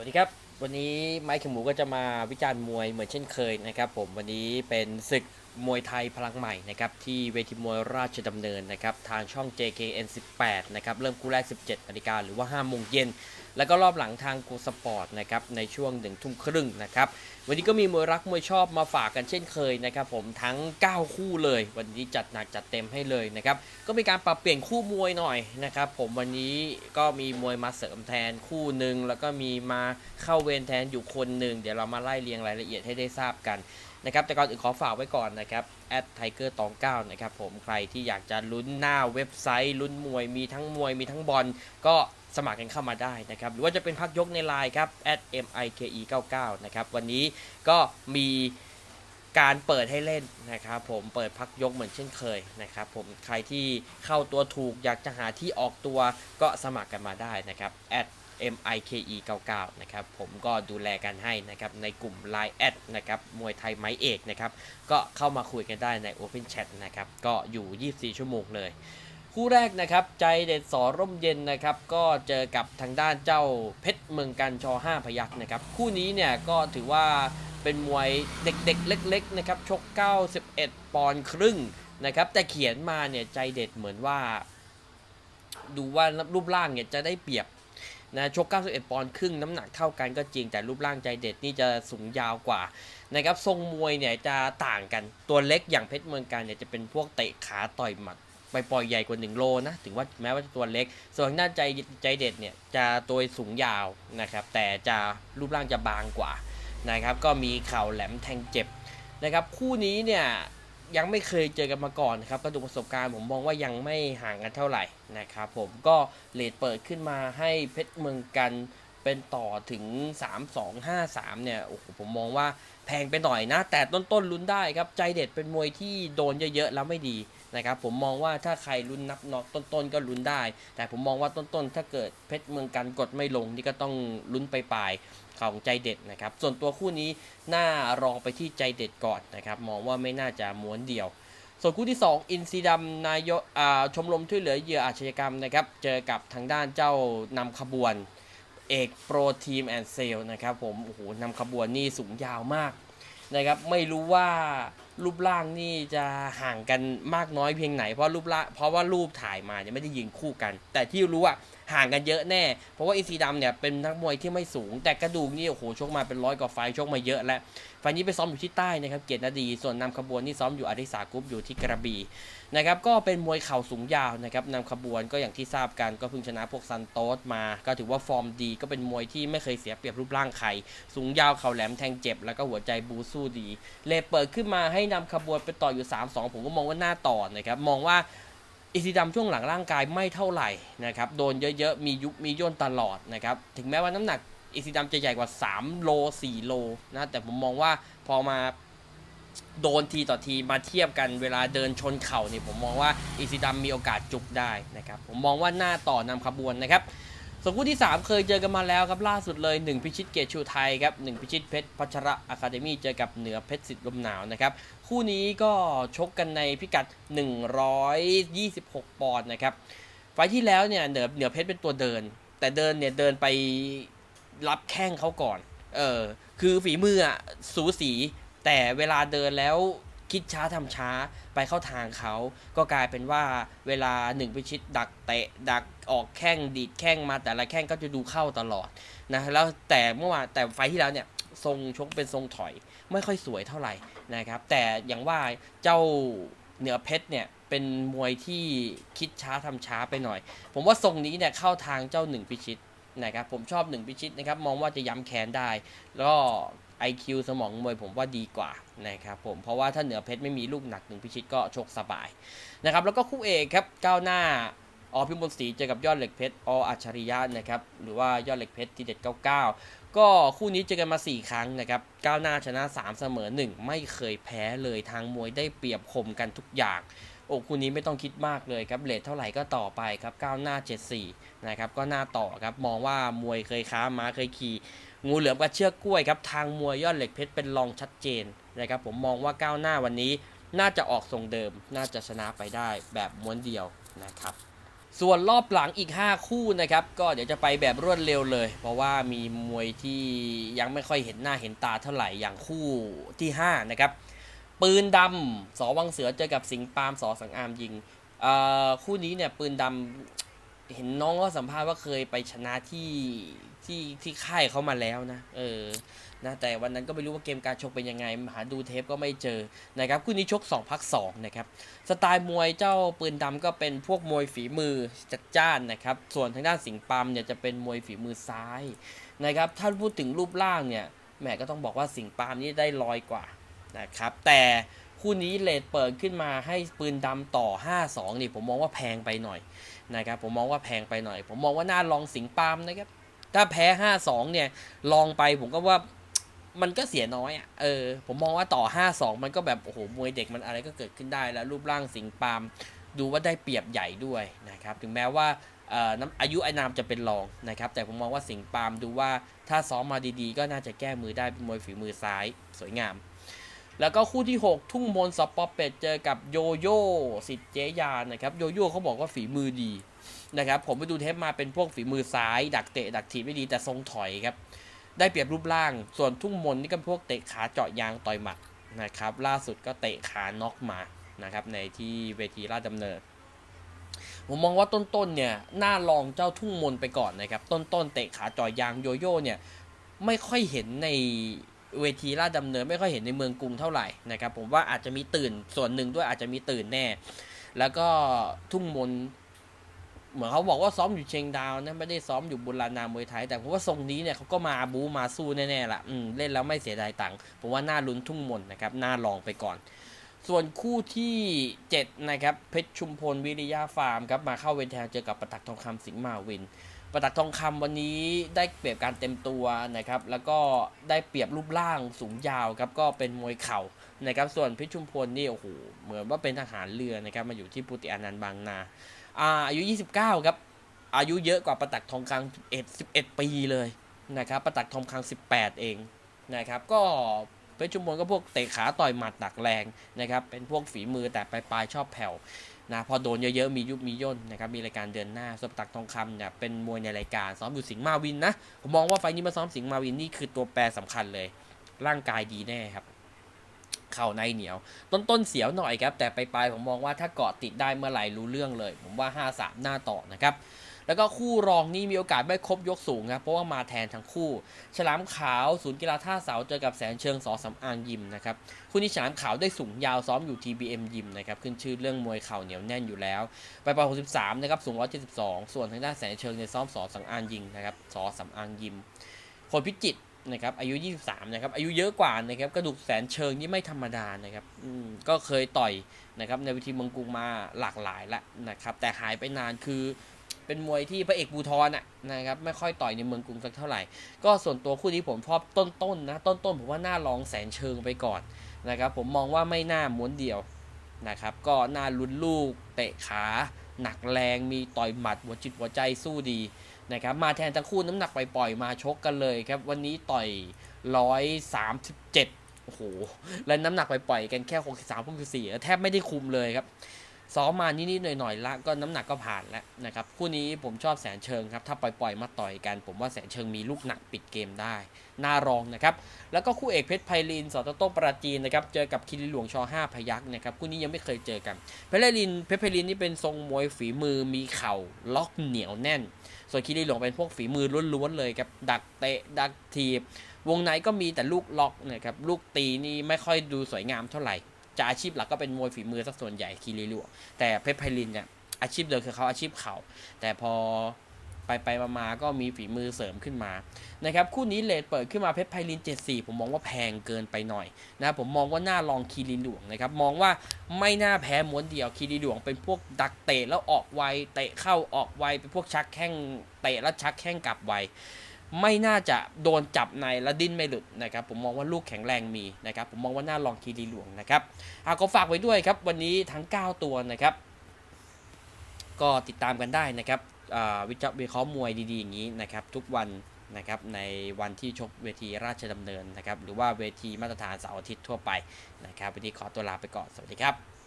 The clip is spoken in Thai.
วัสดีครับ วันนี้ไมค์ขมหมูก็จะมาวิจารณ์มวยเหมือนเช่นเคยนะครับผมวันนี้เป็นศึกมวยไทยพลังใหม่นะครับที่เวทีมวยราชดำเนินนะครับทางช่อง JKN 18 นะครับเริ่มคู่แรก 17นาฬิกาหรือว่า5โมงเย็น แล้วก็รอบหลังทางกูสปอร์ตนะครับในช่วงหนึ่งทุ่มครึ่งนะครับวันนี้ก็มีมวยรักมวยชอบมาฝากกันเช่นเคยนะครับผมทั้ง 9 คู่เลย วันนี้จัดหนักจัดเต็มให้เลยนะครับก็มีการปรับเปลี่ยนคู่มวยหน่อยนะครับผมวันนี้ก็มีมวยมาเสริมแทนคู่หนึ่งแล้วก็มีมาเข้าเวรแทนอยู่คนหนึ่งเดี๋ยวเรามาไล่เรียงรายละเอียดให้ได้ทราบกัน นะครับแต่ก่อนอื่นขอฝากไว้ก่อนนะครับแอดไทเกอร์ตองเก้านะครับผมใครที่อยากจะลุ้นหน้าเว็บไซต์ลุ้นมวยมีทั้งมวยมีทั้งบอลก็สมัครกันเข้ามาได้นะครับ หรือว่าจะเป็นพักยกในไลน์ครับ @mike99 นะครับ วันนี้ก็มีการเปิดให้เล่นนะครับผมเปิดพักยกเหมือนเช่นเคยนะครับผมใครที่เข้าตัวถูกอยากจะหาที่ออกตัวก็สมัครกันมาได้นะครับ @mike99 นะครับผมก็ดูแลกันให้นะครับในกลุ่ม Line แอดนะครับมวยไทยไม้เอกนะครับก็เข้ามาคุยกันได้ใน Open Chat นะครับก็อยู่ 24 ชั่วโมงเลย คู่แรกนะครับใจเด็ดสอร่มเย็นนะครับก็เจอกับทางด้านเจ้าเพชรเมืองกันชอ5พยักนะครับคู่นี้เนี่ยก็ถือว่าเป็นมวยเด็กๆ เล็ก ๆ นะครับชก 91 ปอนด์ครึ่งนะครับแต่เขียนมาเนี่ยใจเด็ดเหมือนว่า ดูว่ารูปร่างเนี่ยจะได้เปรียบ นะชก 91 ปอนด์ครึ่งน้ำหนักเท่ากันก็จริงแต่รูปร่างใจเด็ดนี่จะสูงยาวกว่านะครับทรงมวยเนี่ยจะต่างกันตัวเล็กอย่างเพชรเมืองกันเนี่ยจะเป็นพวกเตะขาต่อยหมัดไปปล่อยใหญ่กว่า 1 โลนะถึงว่าแม้ว่าจะตัวเล็ก ส่วนทางด้าใจใจเด็ดเนี่ยจะตัวสูงยาวนะครับแต่จะรูปร่างจะบางกว่านะครับก็มีเข่าแหลมแทงเจ็บนะครับคู่นี้เนี่ย ยังไม่เคยเจอกันมาก่อนนะครับก็ดูประสบการณ์ผมมองว่ายังไม่ห่างกันเท่าไหร่นะครับผมก็เลทเปิดขึ้นมาให้เพชรเมืองกันเป็นต่อถึง 3-2-5-3 เนี่ยโอ้โหผมมองว่าแพงไปหน่อยนะ แต่ต้นๆลุ้นได้ครับ ใจเด็ดเป็นมวยที่โดนเยอะๆแล้วไม่ดี นะครับผมมองว่าถ้าใครลุ้นนับน็อกต้นๆก็ลุ้นได้ แต่ผมมองว่าต้นๆ ถ้าเกิดเพชรเมืองกันกดไม่ลงนี่ก็ต้องลุ้นไปปลายของใจเด็ดนะครับ ส่วนตัวคู่นี้น่ารองไปที่ใจเด็ดก่อนนะครับมองว่าไม่น่าจะม้วนเดียว ส่วนคู่ที่ 2 อินซีดำนายกอ่าชมรมช่วยเหลือเหยื่ออาชญากรรมนะครับเจอกับทางด้านเจ้านำขบวนเอกโปรทีมแอนเซลนะครับผมโอ้โหนำขบวนนี่สูงยาวมากนะครับไม่รู้ว่า รูปร่างนี่จะห่างกันมากน้อยเพียงไหนเพราะรูปร่างเพราะว่ารูปถ่ายมาเนี่ยไม่ได้ยิงคู่กัน แต่ที่รู้ว่าห่างกันเยอะแน่ เพราะว่าอินซีดำเนี่ยเป็นนักมวยที่ไม่สูง แต่กระดูกนี่โอ้โหชกมาเป็นร้อยกว่าไฟชกมาเยอะแล้วไฟนี้ไปซ้อมอยู่ที่ใต้นะครับเกียรตินาดี ส่วนนำขบวนนี่ซ้อมอยู่อาริสากรุ๊ปอยู่ที่กระบี่นะครับก็เป็นมวยเข่าสูงยาวนะครับนำขบวนก็อย่างที่ทราบกันก็เพิ่งชนะพวกซันโตสมา ก็ถือว่าฟอร์มดีก็เป็นมวยที่ไม่เคยเสียเปรียบรูปร่างใครสูงยาวเข่าแหลมแทงเจ็บแล้วก็หัวใจบูสู้ดี เลยเปิดขึ้นมาให้นำขบวนไปต่ออยู่ 3-2 ผมก็มองว่าหน้าต่อนะครับ มองว่าอิซิดำช่วงหลังร่างกายไม่เท่าไหร่นะครับโดนเยอะๆ มียุบมีย่นตลอดนะครับถึงแม้ว่าน้ำหนักอิซิดำจะใหญ่กว่า 3 โล 4 โลนะแต่ผมมองว่าพอมาโดนทีต่อทีมาเทียบกันเวลาเดินชนเข่าเนี่ยผมมองว่าอิซิดัมมีโอกาสจุกได้นะครับผมมองว่าหน้าต่อนำขบวนนะครับ ส่วนคู่ที่ 3 เคยเจอกันมาแล้วครับล่าสุดเลย 1 พิชิตเกตชูไทยครับ1พิชิตเพชรพัชระอะคาเดมี่เจอกับเหนือเพชรสิทธิ์ลมหนาวนะครับคู่นี้ก็ชกกันในพิกัด 126 ปอนด์นะครับไฟที่แล้วเนี่ยเหนือเหนือเพชรเป็นตัวเดิน แต่เดินเนี่ยเดินไปรับแข้งเขาก่อนเออคือฝีมืออะสูสีแต่เวลาเดินแล้ว คิดช้าทำช้าไปเข้าทางเขา ก็กลายเป็นว่าเวลาหนึ่งพิชิตดักเตะ ดักออกแข้งดีดแข้งมาแต่ละแข้งก็จะดูเข้าตลอดนะแล้วแต่เมื่อวานแต่ไฟที่แล้วเนี่ยทรงชกเป็นทรงถอย ไม่ค่อยสวยเท่าไหร่นะครับ แต่อย่างว่าเจ้าเหนือเพชรเนี่ยเป็นมวยที่คิดช้าทำช้าไปหน่อย ผมว่าทรงนี้เนี่ยเข้าทางเจ้าหนึ่งพิชิตนะครับผมชอบหนึ่งพิชิตนะครับมองว่าจะย้ำแค้นได้ แล้ว IQ สมองมวยผมว่าดีกว่านะครับผมเพราะว่าถ้าเหนือเพชรไม่มีลูกหนักหนึ่งพิชิตก็ชกสบายนะครับแล้วก็คู่เอกครับก้าวหน้าอพิมลศรีเจอกับยอดเหล็กเพชรออัจฉริยะนะครับหรือว่ายอดเหล็กเพชรทีเด็ด99 ก็คู่นี้เจอกันมา 4 ครั้งนะครับก้าวหน้าชนะ 3 เสมอ 1 ไม่เคยแพ้เลยทางมวยได้เปรียบคมกันทุกอย่างโอ้คู่นี้ไม่ต้องคิดมากเลยครับเลทเท่าไหร่ก็ต่อไปครับก้าวหน้า 74นะครับก็หน้าต่อครับมองว่ามวยเคยค้ามาเคยขี่ งูเหลือมกับเชือกกล้วยครับทางมวยยอดเหล็กเพชรเป็นรองชัดเจนนะครับผมมองว่าก้าวหน้าวันนี้น่าจะออกทรงเดิม น่าจะชนะไปได้แบบม้วนเดียวนะครับส่วนรอบหลังอีก 5 คู่นะครับ ก็เดี๋ยวจะไปแบบรวดเร็วเลย เพราะว่ามีมวยที่ยังไม่ค่อยเห็นหน้าเห็นตาเท่าไหร่อย่างคู่ที่5นะครับปืนดำสอวังเสือเจอกับสิงปามสอสังอามยิงคู่นี้เนี่ยปืนดำเห็นน้องก็สัมภาษณ์ว่าเคยไปชนะที่ ที่ที่ค่ายเขามาแล้วนะ เออนะแต่วันนั้นก็ไม่รู้ว่าเกมการชกเป็นยังไง หาดูเทปก็ไม่เจอนะครับคู่นี้ชก 2 พัก 2 นะครับ สไตล์มวยเจ้าปืนดำก็เป็นพวกมวยฝีมือจัดจ้านนะครับ ส่วนทางด้านสิงปามเนี่ยจะเป็นมวยฝีมือซ้ายนะครับถ้าพูดถึงรูปร่างเนี่ยแหมก็ต้องบอกว่าสิงปามนี่ได้ลอยกว่านะครับ แต่คู่นี้เลทเปิดขึ้นมาให้ปืนดำต่อ 5-2 นี่ผมมองว่าแพงไปหน่อยนะครับ ผมมองว่าแพงไปหน่อย ผมมองว่าน่าลองสิงปามนะครับ ถ้าแพ้5-2เนี่ย ลองไปผมก็ว่ามันก็เสียน้อยอะ เออ ผมมองว่าต่อ5-2มันก็แบบ โอ้โห มวยเด็กมันอะไรก็เกิดขึ้นได้แล้วรูปร่างสิงปาม ดูว่าได้เปรียบใหญ่ด้วยนะครับ ถึงแม้ว่าเอ่อน้ำอายุไอนามจะเป็นรองนะครับ แต่ผมมองว่าสิงปามดูว่าถ้าซ้อมมาดีๆ ก็น่าจะแก้มือได้เป็นมวยฝีมือซ้ายสวยงาม แล้วก็คู่ที่ 6 ทุ่งมนสปอร์เป็ดเจอกับโยโย่สิทธิ์เจยานะครับ โยโย่เขาบอกว่าฝีมือดี นะครับผมไปดูเทปมาเป็นพวกฝีมือซ้าย ดักเตะดักถีบไม่ดีแต่ทรงถอยครับได้เปรียบรูปร่าง ส่วนทุ่งมนนี่ก็พวกเตะขาเจาะยางต่อยหมัดนะครับล่าสุดก็เตะขาน็อกมานะครับในที่เวทีราชดำเนินผมมองว่าต้นๆเนี่ยน่าลองเจ้าทุ่งมนไปก่อนนะครับ ต้นๆเตะขาเจาะยางโยโย่เนี่ยไม่ค่อยเห็นในเวทีราชดำเนิน ไม่ค่อยเห็นในเมืองกรุงเท่าไหร่นะครับ ผมว่าอาจจะมีตื่นส่วนหนึ่งด้วยอาจจะมีตื่นแน่ แล้วก็ทุ่งมน เหมือนเขาบอกว่าซ้อมอยู่เชียงดาวนะไม่ได้ซ้อมอยู่บุรีรัมย์มวยไทย แต่ผมว่าทรงนี้เนี่ยเขาก็มาบูมาสู้แน่ๆละอืมเล่นแล้วไม่เสียดายตังค์ผมว่าน่าลุ้นทุ่งมนนะครับน่าลองไปก่อน ส่วนคู่ที่ 7 นะครับ เพชรชุมพลวิริยาฟาร์มครับมาเข้าเวรแทนเจอกับประตักทองคำสิงห์มาวิน ประตักทองคำวันนี้ได้เปรียบการเต็มตัวนะครับแล้วก็ได้เปรียบรูปร่างสูงยาวครับก็เป็นมวยเข่านะครับส่วนเพชรชุมพลนี่โอ้โหเหมือนว่าเป็นทหารเรือนะครับมาอยู่ที่ปุติอานันต์บางนา อาอายุ 29 ครับ อายุเยอะกว่าประตักทองคำ11 11 ปีเลยนะครับประตักทองคำ18 เองนะครับก็เพชรชุมพลก็พวกเตะขาต่อยหมัดดักแรงนะครับเป็นพวกฝีมือแต่ปลายๆชอบแผ่วนะพอโดนเยอะๆมียุบมีย่นนะครับมีรายการเดือนหน้าส่วนปตักทองคำเนี่ยเป็นมวยในรายการซ้อมอยู่สิงห์มาวินนะผมมองว่าไฟนี้มาซ้อมสิงห์มาวินนี่คือตัวแปรสำคัญเลย ร่างกายดีแน่ครับ เข่าในเหนียว ต้นต้นเสียวหน่อยครับ แต่ไปลายผมมองว่าถ้าเกาะติดได้เมื่อไหร่รู้เรื่องเลย ผมว่า 5 3 หน้าต่อนะครับแล้วก็คู่รองนี่มีโอกาสไม่ครบยกสูงครับเพราะว่ามาแทนทั้งคู่ ฉลามขาวศูนย์กีฬาท่าเสาเจอกับแสนเชิงสอสำอางยิมนะครับคู่นี้ฉลามขาวได้สูงยาวซ้อมอยู่ TBM ยิมนะครับขึ้นชื่อเรื่องมวยเข่าเหนียวแน่นอยู่แล้วไปป63นะครับสูง 172 ส่วนทางด้านแสนเชิงในซ้อมสอสังอางยิงนะครับสอสำอางยิม คนพิจิตร นะครับอายุ 23 นะครับอายุเยอะกว่านะครับกระดูกแสนเชิงนี่ไม่ธรรมดานะครับก็เคยต่อยนะครับในวิธีเมืองกรุงมาหลากหลายแล้วนะครับแต่หายไปนานคือเป็นมวยที่พระเอกบูทรน่ะนะครับไม่ค่อยต่อยในเมืองกรุงสักเท่าไหร่ ก็ส่วนตัวคู่นี้ผมชอบต้นๆนะต้นๆผมว่าน่าลองแสนเชิงไปก่อนนะครับผมมองว่าไม่น่าม้วนเดียวนะครับก็น่าลุ้นลูกเตะขาหนักแรงมีต่อยหมัดหัวจิตหัวใจสู้ดี นะครับมาแทนทั้งคู่น้ำหนักปล่อยๆมาชกกันเลยครับวันนี้ต่อย137โอ้โหและน้ำหนักปล่อยๆกันแค่63พุ่มสี่แทบไม่ได้คุมเลยครับซ้อมมานิดๆหน่อยๆละก็น้ำหนักก็ผ่านแล้วนะครับคู่นี้ผมชอบแสนเชิงครับถ้าปล่อยๆมาต่อยกัน ผมว่าแสนเชิงมีลูกหนักปิดเกมได้น่ารองนะครับแล้วก็คู่เอกเพชรไพลินสอตโต้ปราจีนนะครับเจอกับคิริหลวงช5พยักนะครับคู่นี้ยังไม่เคยเจอกันเพชรไพลินเพชรไพลินนี่เป็นทรงมวยฝีมือมีเข่าล็อกเหนียวแน่น ส่วนคิริหลวงเป็นพวกฝีมือล้วนๆเลยครับดักเตะดักทีบ วงในก็มีแต่ลูกล็อกนะครับลูกตีนี่ไม่ค่อยดูสวยงามเท่าไหร่จะอาชีพหลักก็เป็นมวยฝีมือสักส่วนใหญ่คิริหลวงแต่เพชรไพลินเนี่ยอาชีพเดิมคือเขาอาชีพเข่าแต่พอ ไปไปๆมาๆก็มีฝีมือเสริมขึ้นมานะครับคู่นี้เลทเปิดขึ้นมาเพชรไพลิน 74 ผมมองว่าแพงเกินไปหน่อยนะผมมองว่าน่าลองคีรีหลวงนะครับมองว่าไม่น่าแพ้ม้วนเดียวคีรีหลวงเป็นพวกดักเตะแล้วออกไวเตะเข้าออกไวเป็นพวกชักแข้งเตะแล้วชักแข้งกลับไวไม่น่าจะโดนจับในและดิ้นไม่หลุดนะครับ ผมมองว่าลูกแข็งแรงมีนะครับ ผมมองว่าน่าลองคีรีหลวงนะครับอาก็ฝากไว้ด้วยครับ วันนี้ทั้ง 9 ตัวนะครับ ก็ติดตามกันได้นะครับ วิจารวิเคราะห์มวยดีๆอย่างนี้นะครับทุกวันนะครับในวันที่ชกเวทีราชดำเนินนะครับหรือว่าเวทีมาตรฐานเสาร์อาทิตย์ทั่วไปนะครับวันนี้ขอตัวลาไปก่อนสวัสดีครับ